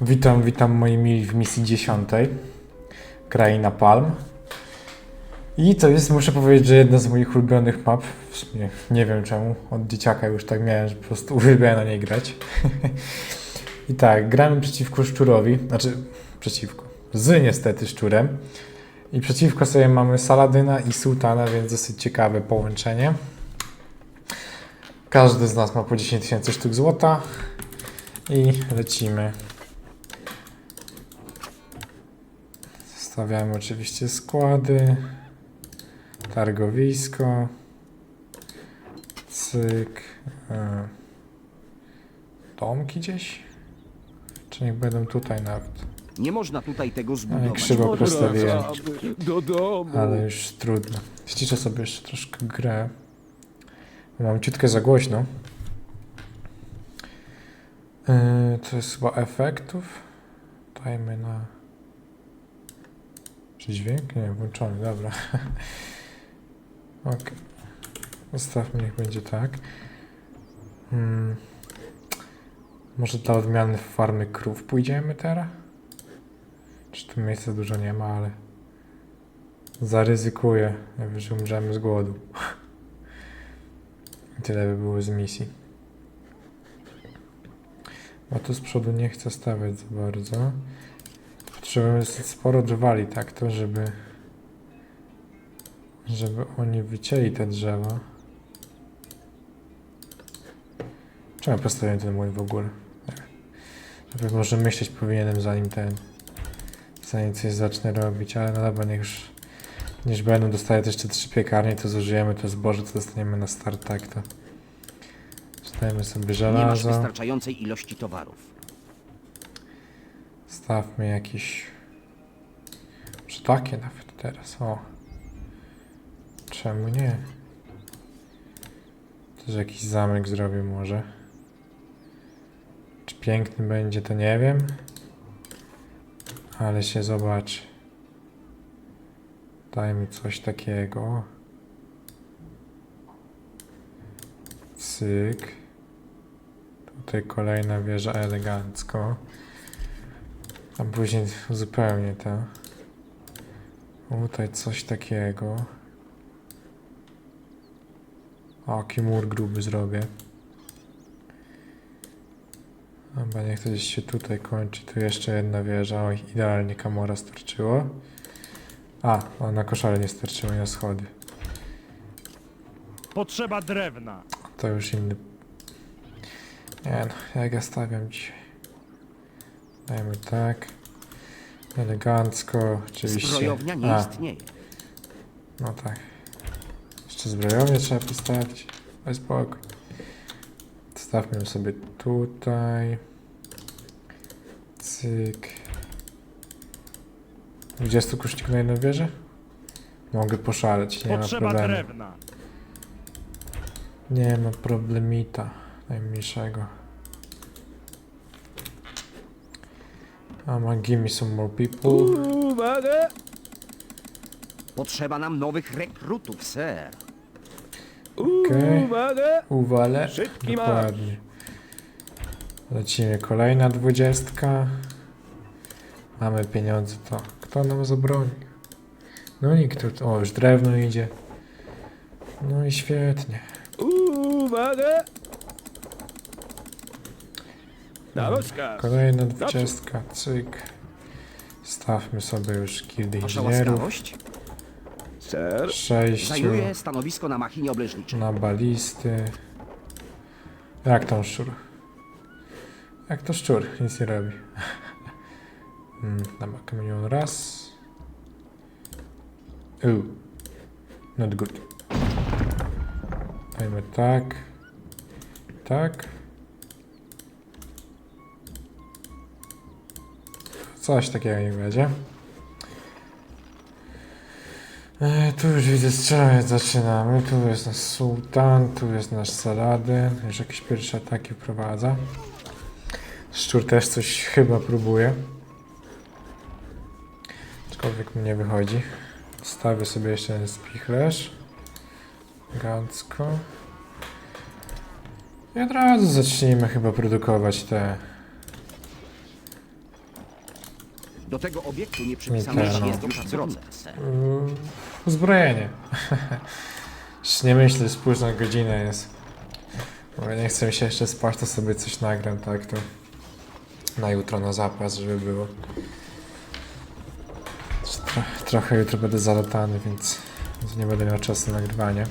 Witam, witam moi mili w misji dziesiątej. Kraina Palm. I to jest, muszę powiedzieć, że jedna z moich ulubionych map. W sumie nie wiem czemu. Od dzieciaka już tak miałem, że po prostu uwielbiałem na niej grać. I tak, gramy przeciwko szczurowi. Znaczy, przeciwko. Z niestety szczurem. I przeciwko sobie mamy Saladyna i Sultana, więc dosyć ciekawe połączenie. Każdy z nas ma po 10 tysięcy sztuk złota. I lecimy. Stawiamy oczywiście składy. Targowisko. Cyk. e, Domki gdzieś? Czy niech będą tutaj nawet? Nie można tutaj tego Ale zbudować. krzywo postawiłem, Do domu. ale już trudno. Ściszę sobie jeszcze troszkę grę. Mam ciutkę za głośno. Yy, to jest chyba efektów. Dajmy na... Czy dźwięk? Nie, włączony, dobra. ok. Zostawmy, niech będzie tak. Hmm. Może dla odmiany w farmy krów pójdziemy teraz? Czy tu miejsca dużo nie ma, ale... Zaryzykuję. Najwyżej umrzemy z głodu. Tyle by było z misji. Bo tu z przodu nie chcę stawiać za bardzo. Dosyć sporo drwali, tak to, żeby... Żeby oni wycięli te drzewa. Czemu postawiłem ten młyn w ogóle? Najpierw może myśleć powinienem zanim ten... Zanim coś zacznę robić, ale no dobra, niech już... Niż będą dostaję jeszcze trzy piekarnie, to zużyjemy to zboże, co dostaniemy na start, tak to... Sobie Nie masz żelazo. wystarczającej ilości towarów. Stawmy jakieś... Może takie nawet teraz, o. Czemu nie? Też jakiś zamek zrobię może. Czy piękny będzie, to nie wiem. Ale się zobaczy. Dajmy coś takiego. Cyk. Tutaj kolejna wieża elegancko. A później zupełnie to. Tutaj coś takiego. O, jaki mur gruby zrobię. Chyba niech to gdzieś się tutaj kończy. Tu jeszcze jedna wieża. Oj, idealnie kamora starczyło. A, a na koszale nie starczyło, i na schody. Potrzeba drewna. To już inny. Nie no, jak ja stawiam dzisiaj. Dajmy tak. Elegancko, oczywiście. Zbrojownia nie A, istnieje. no tak. Jeszcze zbrojownię trzeba postawić. Daj spokój. Stawmy ją sobie tutaj. Cyk. 20 kuszników na jedną wieżę? Mogę poszaleć, nie ma Potrzeba problemu. drewna. Nie ma problemita najmniejszego. Ama, give me some more people. Uwaga! Potrzeba nam nowych rekrutów, ser. Okej. Uwaga! Uwalę. Szybki Dokładnie. Lecimy kolejna dwudziestka. Mamy pieniądze, to kto nam zabroni? No nikt. tu- O, już drewno idzie. No i świetnie. Uwaga! Na rozkaz. Kolejna dwudziestka, cyk. Stawmy sobie już kildy Wasza inżynierów. łaskawość? Ser. Sześciu. Zajmuję stanowisko na machinie obleżniczej. Na balisty. Jak tam szczur? Jak to szczur? Nic nie robi. Hmm, Dobra, kamienion raz. Ooh. Not good. Dajmy tak. Tak. Coś takiego nie będzie. E, tu już widzę strzelać zaczynamy. Tu jest nasz sułtan, tu jest nasz saladyn. Już jakieś pierwsze ataki wprowadza. Szczur też coś chyba próbuje. Aczkolwiek mu nie wychodzi. Stawię sobie jeszcze jeden spichlerz. Elegancko. I od razu zacznijmy chyba produkować te Do tego obiektu nie przypisano żadnego no. jest w drodze. Mm, Uzbrojenie. Już nie myślę, że późna godzina jest. Bo nie chcę mi się jeszcze spać, to sobie coś nagram, tak to na jutro na zapas, żeby było. Tro trochę jutro będę zalatany, więc więc nie będę miał czasu na nagrywanie.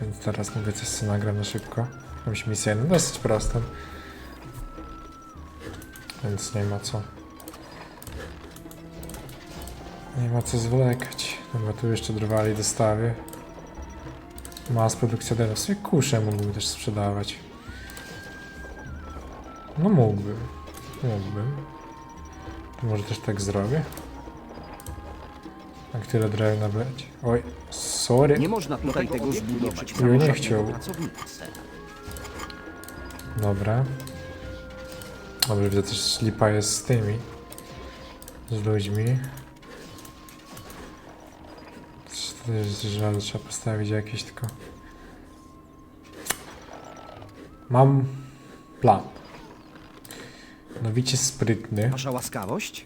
Więc teraz mówię coś co nagram na szybko. Jakąś misję, no dosyć prostą. Więc nie ma co. Nie ma co zwlekać. Chyba tu jeszcze drwali dostawy. Mas produkcja demo. Sobie kuszę mógłbym też sprzedawać. No mógłbym. Mógłbym. To może też tak zrobię? A tyle drewna będzie? Oj, sorry. Nie można tutaj tego zbudować. Ja nie chciał. Dobra. Dobrze, widzę też lipa jest z tymi. Z ludźmi. Żal, trzeba postawić jakieś tylko. Mam plan. Nowicie sprytny. Wasza łaskawość?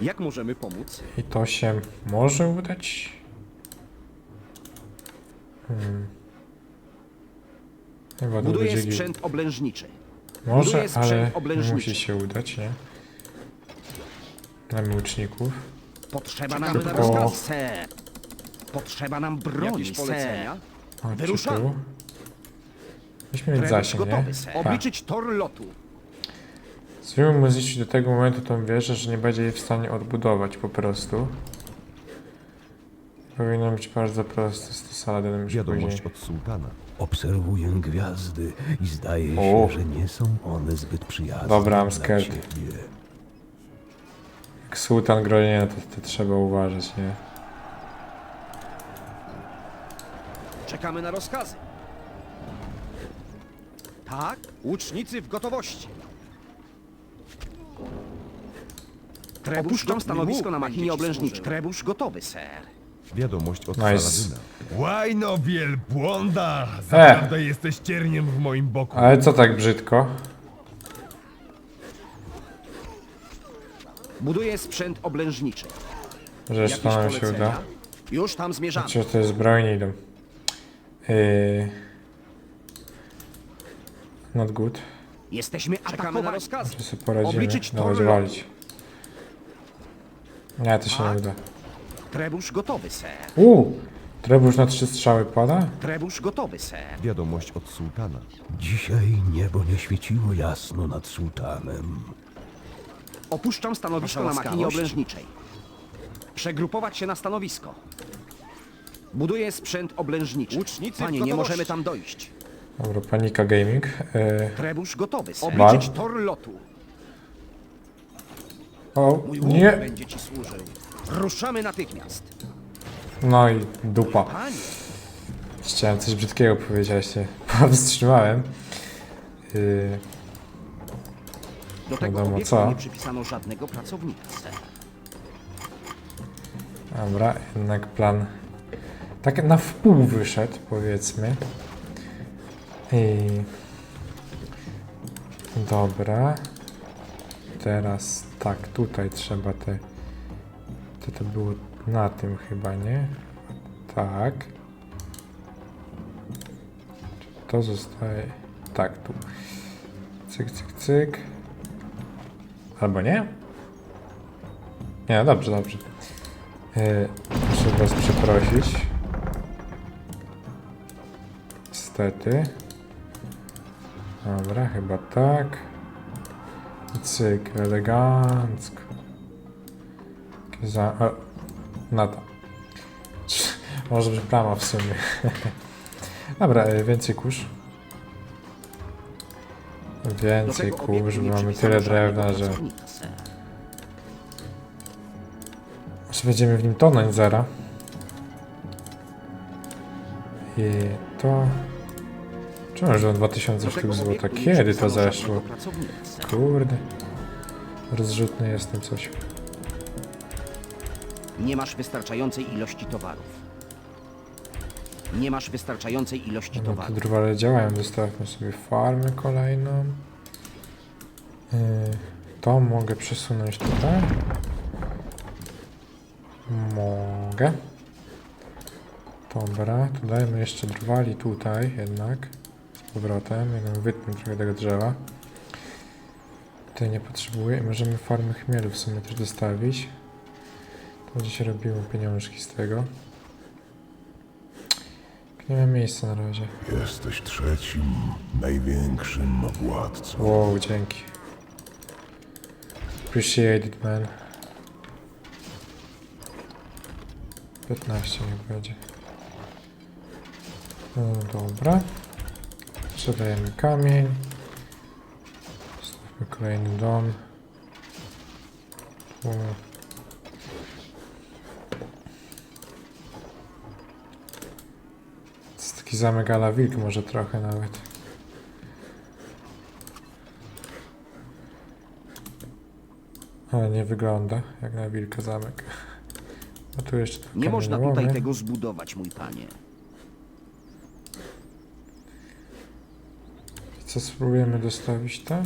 Jak możemy pomóc? I to się może udać. Hmm. Chyba to Buduję będzie sprzęt oblężniczy. Może, ale musi się udać, nie? Mamy łuczników. Potrzeba nam ser. Potrzeba nam broni, Jakieś polecenia? ser. Chodźcie Wyruszamy. tu. Myśmy mieć zasięg, nie? gotowy, ser. Obliczyć tor lotu. Zwykle mu zniszczyć do tego momentu tą wieżę, że nie będzie jej w stanie odbudować po prostu. Powinno być bardzo proste Saladinem już Wiadomość później. od sułtana. Obserwuję gwiazdy i zdaje O. się, że nie są one zbyt przyjazne Dobra, I'm dla scared. ciebie. Jak sułtan gronie, to, to trzeba uważać, nie? Czekamy na rozkazy. Tak? Łucznicy w gotowości. Trebusz Opuszczam stanowisko na machinie oblężniczej. Trebusz gotowy, ser. Wiadomość od Nice. Saladyna. Łajno wielbłąda! Naprawdę jesteś cierniem w moim boku. Ale co tak brzydko? Buduję sprzęt oblężniczy. Jeszcze to nam się uda. Już tam zmierzamy. Czy to jest broni idą? Yy... Not good. Jesteśmy Czekamy na rozkazy. Czy sobie poradzimy? Obliczyć lotu. walić. Nie, to się nie Tak. uda. Trebusz gotowy, ser. Uuu! Trebusz na trzy strzały pada? Trebusz gotowy, ser. Wiadomość od sułtana. Dzisiaj niebo nie świeciło jasno nad sułtanem. Opuszczam stanowisko Wasza na machinie łaskawość? oblężniczej. Przegrupować się na stanowisko. Buduję sprzęt oblężniczy. Łucznicy w Panie, nie gotowości. możemy tam dojść. Dobra, panika gaming. Yy... Trebusz gotowy, ser. Wal. Obliczyć tor lotu. O, Mój łuk nie! będzie ci służył. Ruszamy natychmiast. No i dupa. Panie, Chciałem coś brzydkiego powiedzieć, ale się powstrzymałem. Yy... do tego Wiadomo obiektu co. nie przypisano żadnego pracownika. Dobra, jednak plan tak na wpół wyszedł, powiedzmy. I... Dobra. Teraz tak, tutaj trzeba te... To to było na tym chyba, nie? Tak. To zostaje... Tak, tu. Cyk, cyk, cyk. Albo nie? Nie, dobrze, dobrze. Yy, muszę was przeprosić. Niestety. Dobra, chyba tak. Cyk, elegancko. Za... O, na to. Może być plama w sumie. Dobra, yy, więcej kurz. Więcej kurz, bo mamy tyle drewna, że... Czy będziemy w nim tonąć zara? I to... Czemu, że 2000 Do sztuk złota? Kiedy to zeszło? Kurde. Rozrzutny jestem coś. Nie masz wystarczającej ilości towarów. Nie masz wystarczającej ilości No to towarów. drwale działają, wystawmy sobie farmę kolejną. Yy, to mogę przesunąć tutaj. Mogę. Dobra, to dajmy jeszcze drwali tutaj jednak. Z powrotem. Jedną wytnę trochę tego drzewa. Tutaj nie potrzebuję i możemy farmy chmielu w sumie też dostawić. Będzie się robiło pieniążki z tego. Nie ma miejsca na razie. Jesteś trzecim, największym władcą. Wow, dzięki. Appreciate it, man. 15 niech będzie. No dobra. Sprzedajemy kamień. Stawmy kolejny dom. Tu. To jest taki zamek ala wilk może trochę nawet. Ale nie wygląda jak na wilka zamek. A tu jeszcze Nie można tutaj tego zbudować, mój panie. Co spróbujemy dostawić to?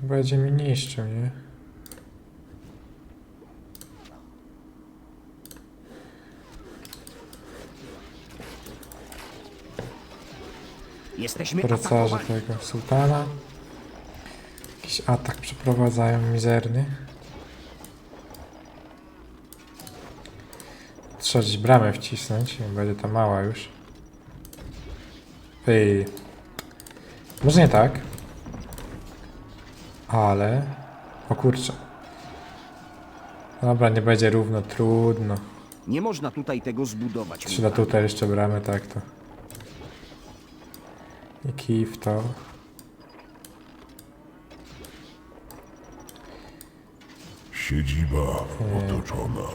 To będzie mi niszczył, nie? Jesteśmy Rycerze atakowani. tego sułtana. Jakiś atak przeprowadzają mizerny. Trzeba gdzieś bramę wcisnąć, nie będzie ta mała już. Ej. Może nie tak. Ale... O kurczę. Dobra, nie będzie równo, trudno. Nie można tutaj tego zbudować, panie. tutaj jeszcze bramę, tak to. I kij w to. Siedziba otoczona.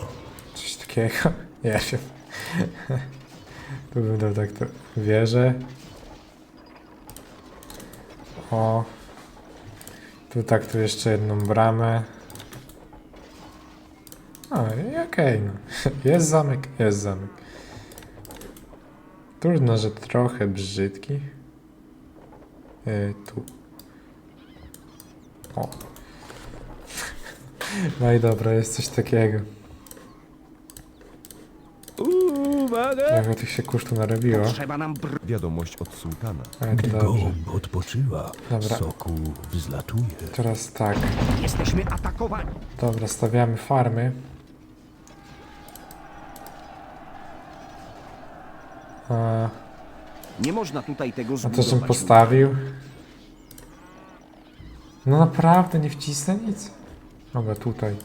Coś takiego. Nie wiem. tu bym dał tak to wieżę. O. Tu tak tu jeszcze jedną bramę. O, okej, no. Jest zamek, jest zamek. Trudno, że trochę brzydki. Yy, tu. O. No i dobra, jest coś takiego. Uwaga! Jak tych się kurz tu narobiło. Trzeba nam br... Wiadomość od sułtana. Ale Gdy to dobrze. gołąb odpoczywa, Dobra. soku wzlatuje. Teraz tak. Jesteśmy atakowani. Dobra, stawiamy farmy. A, Nie można tutaj tego a zbudować. to, mój postawił. No naprawdę, nie wcisnę nic. Dobra, tutaj.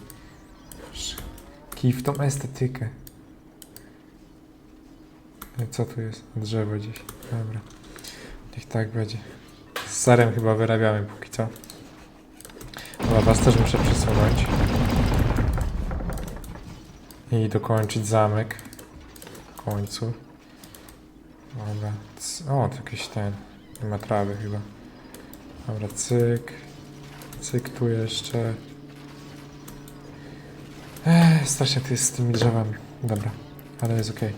Kij w tą estetykę. E, Co tu jest? Drzewo gdzieś. Dobra. Niech tak będzie. Z serem chyba wyrabiamy póki co. Dobra, was też muszę przesunąć. I dokończyć zamek. W końcu. Dobra. O, to jakiś ten. Nie ma trawy chyba. Dobra, cyk. Cyk tu jeszcze. Ech, strasznie to jest z tymi drzewami. Dobra, ale jest okej.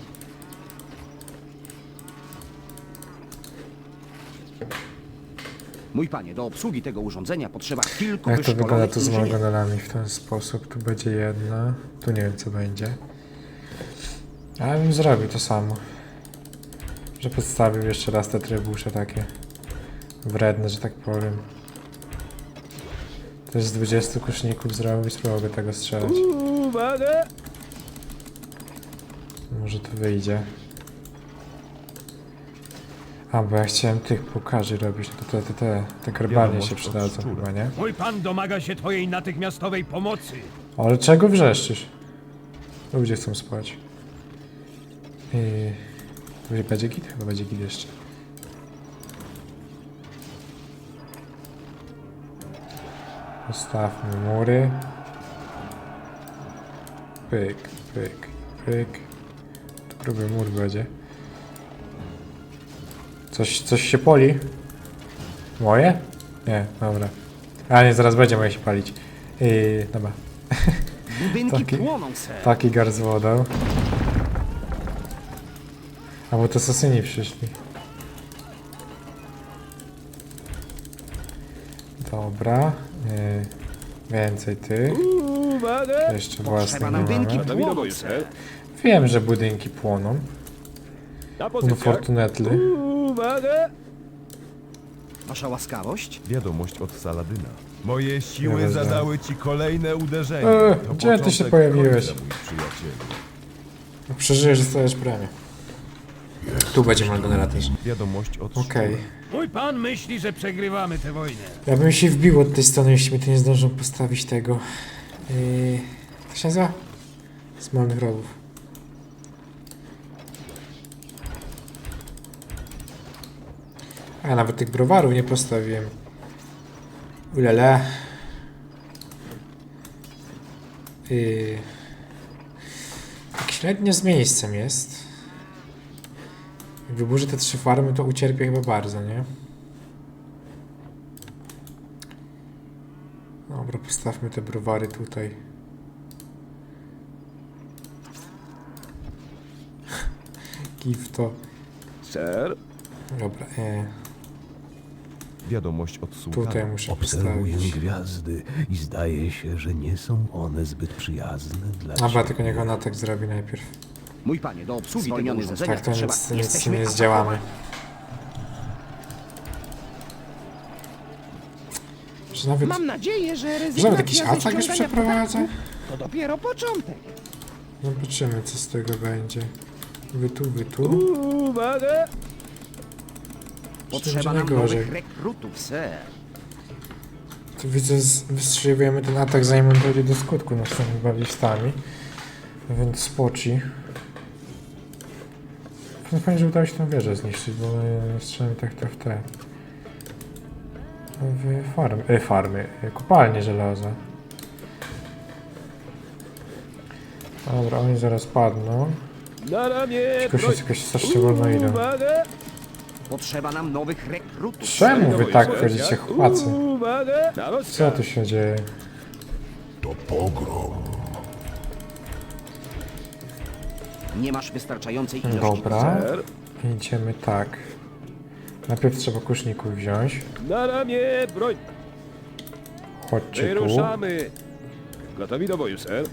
Mój panie, do obsługi tego urządzenia potrzeba kilku Jak to wygląda tu z margonelami w ten sposób? Tu będzie jedna. Tu nie wiem co będzie. Ale bym zrobił to samo. Że przedstawił jeszcze raz te trybusze takie wredne, że tak powiem. Też z 20 kuszników zrobił, spróbował tego strzelać. Uwaga! Może to wyjdzie. A, bo ja chciałem tych pokaży robić, no to te, te, te, te Wiadomość się przydadzą chyba, nie? Mój pan domaga się twojej natychmiastowej pomocy. Ale czego wrzeszczysz? Ludzie chcą spać. I... Będzie git? Chyba będzie git jeszcze. Postawmy mury. Pyk, pyk, pyk. Tu gruby mur będzie. Coś, coś się poli? Moje? Nie, dobra. A nie, zaraz będzie moje się palić. Yy, dobra. Budynki Taki- płoną, ser. Taki gar z wodą. A bo to Sasyni przyszli. Dobra. Yy, więcej tych. Uwaga! Jeszcze własnych nie mamy. Ser. Wiem, że budynki płoną. Unfortunately. Wasza łaskawość? Wiadomość od Saladyna. Moje siły Nieważne. zadały ci kolejne uderzenie. E, To gdzie ty się początek pojawiłeś? końca, mój przyjacielu. Przeżyjesz, dostajesz premię. Tu będzie Malgonera też. Wiadomość od Okej. Mój pan myśli, że przegrywamy tę wojnę. Ja bym się wbił od tej strony, jeśli mi tu nie zdążą postawić tego. Yy, jak się nazywa? Smolnych rowów. A nawet tych browarów nie postawiłem. Ulele. Yy, tak średnio z miejscem jest. Jak wyburzę te trzy farmy, to ucierpię chyba bardzo, nie? Dobra, postawmy te browary tutaj. Give to. Ser. Dobra, e, Wiadomość od sułtana. tutaj muszę Obserwuję postawić. gwiazdy i zdaje się, że nie są one zbyt przyjazne dla Dobra, ciebie. tylko niech on atak zrobi najpierw. Mój panie, do obsługi tego Zwolniony urządzenia Tak, to potrzeba. nic, nic Jesteśmy nie zdziałamy. Że nawet, Mam nadzieję, że że nawet rezygnacja jakiś atak już ściągania przeprowadza? To dopiero początek. Zobaczymy, co z tego będzie. Wy tu, wy tu. Uwaga! Potrzeba nam najgorzej. nowych rekrutów, ser. Tu widzę, z- wystrzeliwujemy ten atak zanim on dojdzie do skutku następnymi balistami. Więc spoci. Fajnie, że udało się tę wieżę zniszczyć, bo my strzelamy tak to w te... W farmy, e, farmy, e, kopalnie żelaza. Dobra, oni zaraz padną. Na ramię! Tylko się jakoś strasznie wolno idą. Potrzeba nam nowych rekrutów. Czemu wy tak chodzicie, chłopacy? Co tu się dzieje? To pogrom. Nie masz wystarczającej ilości. Dobra, Ser. idziemy tak. Najpierw trzeba kuszników wziąć. Na ramię! Broń. Chodźcie tu. Wyruszamy! Gotowi do boju, ser.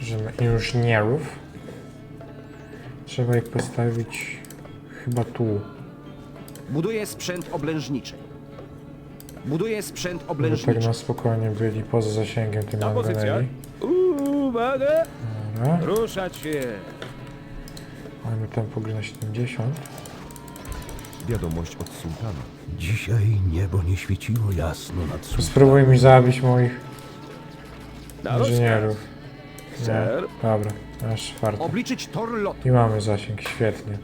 Bierzemy inżynierów. Trzeba ich postawić chyba tu. Buduję sprzęt oblężniczy. Buduję sprzęt Żeby tak oblężniczy. na spokojnie byli poza zasięgiem tym Na pozycjach. manganeli. Uwaga! Dobra. Ruszać się! Mamy tempo gry na 70. Wiadomość od sułtana. Dzisiaj niebo nie świeciło jasno nad słowem. Spróbuj mi zabić moich Na rozkaz. inżynierów. Nie. Ser. Dobra, aż czwarty. Obliczyć tor lotu. I mamy zasięg, świetnie.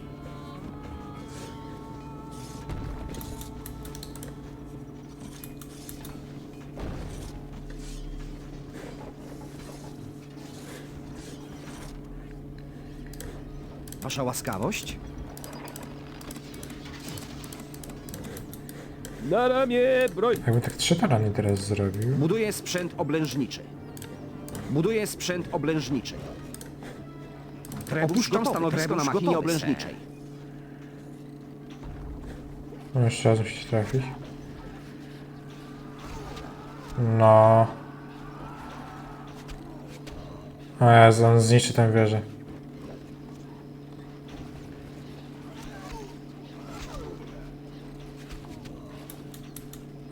Wasza łaskawość? Na ramię! Broń. Jakby tak trzy tarany teraz zrobił. Buduję sprzęt oblężniczy. Buduję sprzęt oblężniczy. Opuszczam stanowisko na machinie oblężniczej. No jeszcze raz musicie trafić. No. O Jezu, on zniszczy tę wieżę.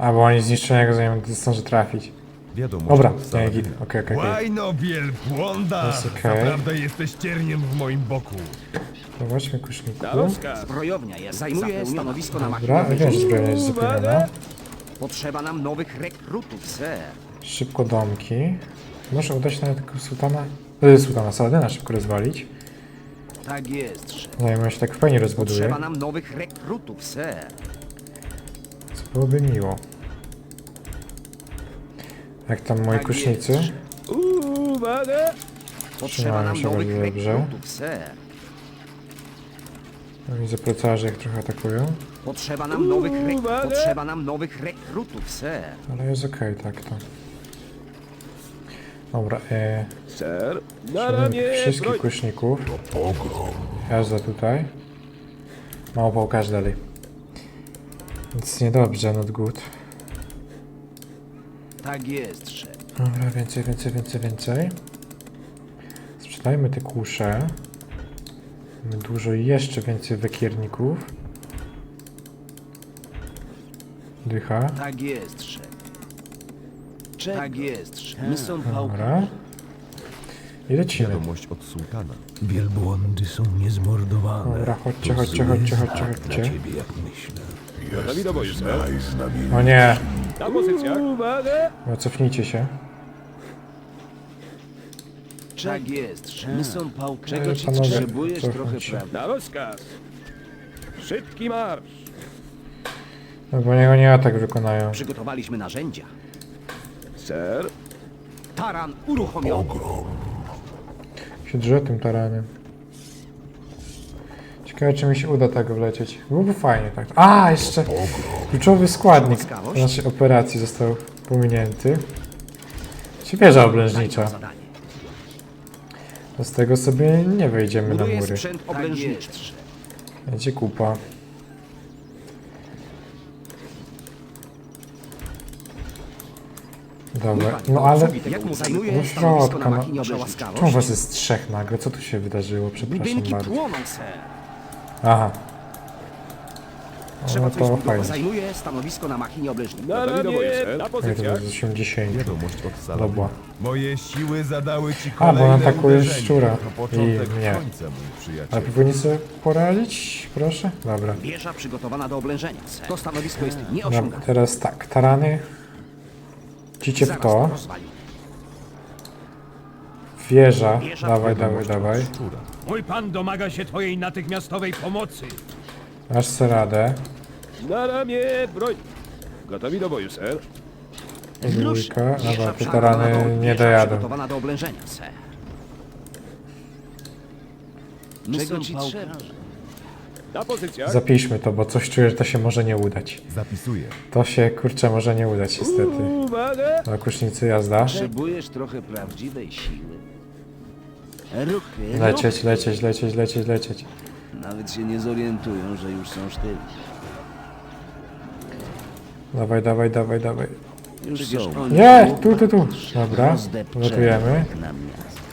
A, bo oni zniszczą jego zanim zdąży trafić. Wiadomość Dobra, nie, git. Okej, okej, okej. Łajno wielbłąda! Jest okej. Naprawdę jesteś cierniem w moim boku. Zobaczmy kuszniku. Zbrojownia jest Zajmuję stanowisko na machinie Dobra, wiesz, oblężniczej. zbrojenia jest zapełniona. Potrzeba nam nowych rekrutów, ser. Szybko domki. Może uda się nawet tego sultana... Y, sultana Saladyna szybko rozwalić. Tak jest, że Zanim on się tak fajnie rozbuduje. potrzeba nam nowych rekrutów, ser. Co byłoby miło. Jak tam moi kusznicy? Uwaga! Potrzeba Trzymają nam się nowych bardzo dobrze. rekrutów, ser. No Widzę plecarzy jak trochę atakują. Potrzeba nam nowych rek... Uwaga! Potrzeba nam nowych rekrutów, ser. Ale jest okej, tak to. Dobra, e, Ser. Na ramię! wszystkich Broń. kuszników. Jazda tutaj. Mało pałkarzy dalej. Więc niedobrze, not good. Tak jest, szef. Dobra, więcej, więcej, więcej, więcej. Sprzedajmy te kusze. Mamy dużo i jeszcze więcej wekierników. Dycha. Tak jest, szef. Tak jest, szef. My są. Dobra. I lecimy. Wiadomość od sułtana. Wielbłądy są niezmordowane. Dobra, chodźcie, chodźcie, chodźcie, chodźcie, Dla chodźcie. jak myślę. Gotowi do boju. O nie, Na pozycjach. Uwaga! no cofnijcie się. Tak jest, szef. My są pałki. Czego ci panowie, potrzebujesz trochę się. prawdy? Na rozkaz. Szybki marsz. No bo niech oni atak wykonają. Przygotowaliśmy narzędzia. Ser. Taran uruchomiony. Się drze tym taranem. Ciekawe, czy mi się uda tak wlecieć. Byłoby fajnie tak. A, jeszcze kluczowy składnik naszej operacji został pominięty. Wieża oblężnicza. Zadanie. To z tego sobie nie wejdziemy na mury. Będzie kupa. Dobra, no ale... Na środka, no. Czemu was jest trzech nagle? Co tu się wydarzyło? Przepraszam bardzo. Aha. Trzeba No coś to fajnie. Zajmuje stanowisko na machinie oblężniczej. Na Gotowi do boju, ramię. Na Nie, to pozycjach. jest 80. Wiadomość od Dobra. Moje siły zadały ci A, bo on kolejne atakuje uderzenie. szczura To początek i mnie. końca, mój A przyjaciel. powinni sobie poradzić? Proszę? Dobra. Wieża przygotowana do oblężenia. To stanowisko jest nieosiągalne. teraz tak, tarany. Cicie w Zaraz to. Wieża Dawaj, dawaj, dawaj. Mój pan domaga się twojej natychmiastowej pomocy. Masz se radę. Na ramię. Broń. Gotowi do boju, ser. Dwójka. Dobra, te tarany nie dojadą. do oblężenia. Czego ci trzeba? Na pozycjach. Zapiszmy to, bo coś czuję, że to się może nie udać. Zapisuję. To się, kurczę, może nie udać niestety. Uwaga. Na kusznicy jazda. Potrzebujesz trochę prawdziwej siły. Ruchy, Lecieć, lecieć, lecieć, lecieć, lecieć. Nawet się nie zorientują, że już są sztywni. Dawaj, dawaj, dawaj, dawaj. Już są. Nie! Tu, tu, tu. Dobra, rozdepczeni na.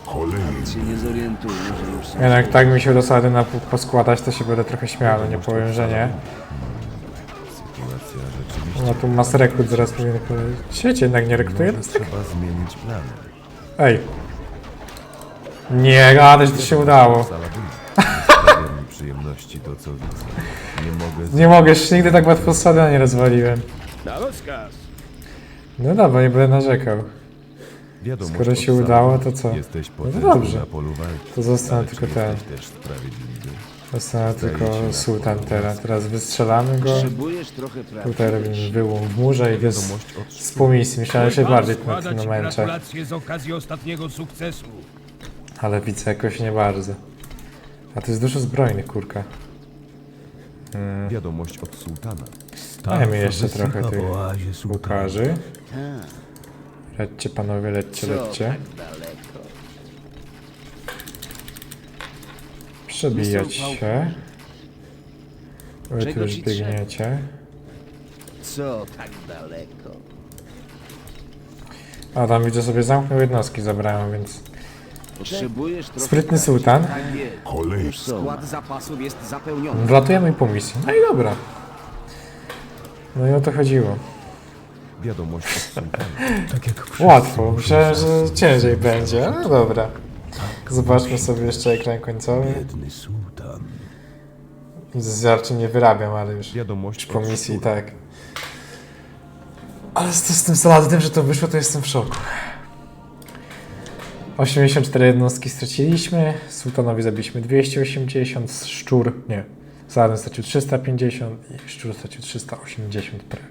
Kolejny. Nawet się nie zorientują, że już są Ja, jak tak mi się uda sobie na pół poskładać, to się będę trochę śmiał, no nie powiem, że nie. Sytuacja rzeczywiście. No tu mas rekrut zaraz powinien powiedzieć. Świecie jednak nie rekrutuje Może nas tak? trzeba zmienić plany. Ej. Nie, gadać to się udało. Saladina. Sprawia mi przyjemności to, co widzę. Nie mogę... Nie mogę, jeszcze nigdy tak łatwo sada nie rozwaliłem. Na rozkaz. No dobra, nie będę narzekał. Wiadomość Skoro od się udało, to co? Jesteś No potężny dobrze. na polu walki. To zostanę ale tylko czy ten. jesteś też sprawiedliwy? Zostanę Zdaje się tylko na sułtan polu teraz. Teraz wystrzelamy go. Potrzebujesz trochę prawdy. Tutaj robimy wyłom w murze i wys... Wiadomość od z pół misji. Myślałem, że się bardziej na tym ci momencie. gratulacje z okazji ostatniego sukcesu. Ale widzę jakoś nie bardzo. A to jest dużo zbrojnych, kurka. Wiadomość od sułtana. Dajmy jeszcze trochę tych łukarzy. Lećcie panowie, lećcie, lećcie. tak daleko? Przebijać się. Wy tu już biegniecie. Co tak daleko? A tam widzę sobie zamknął jednostki zabrałem, więc... Potrzebujesz trochę Sprytny sułtan. Tak. Już skład zapasów jest zapełniony. Wlatujemy po misji. No i dobra. No i o to chodziło. Wiadomość. Tak jak Łatwo. Myślałem, że ciężej będzie. No dobra. Zobaczmy sobie jeszcze ekran końcowy. Biedny sułtan. Nic z nie wyrabiam, ale już Wiadomość po misji tak. Ale z, z tym Saladinem, że to wyszło, to jestem w szoku. 84 jednostki straciliśmy, Sultanowi zabiliśmy 280, Szczur, nie, Saladin stracił 350 i Szczur stracił 380 prawie.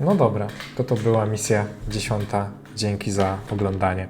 No dobra, to to była misja dziesiąta. Dzięki za oglądanie.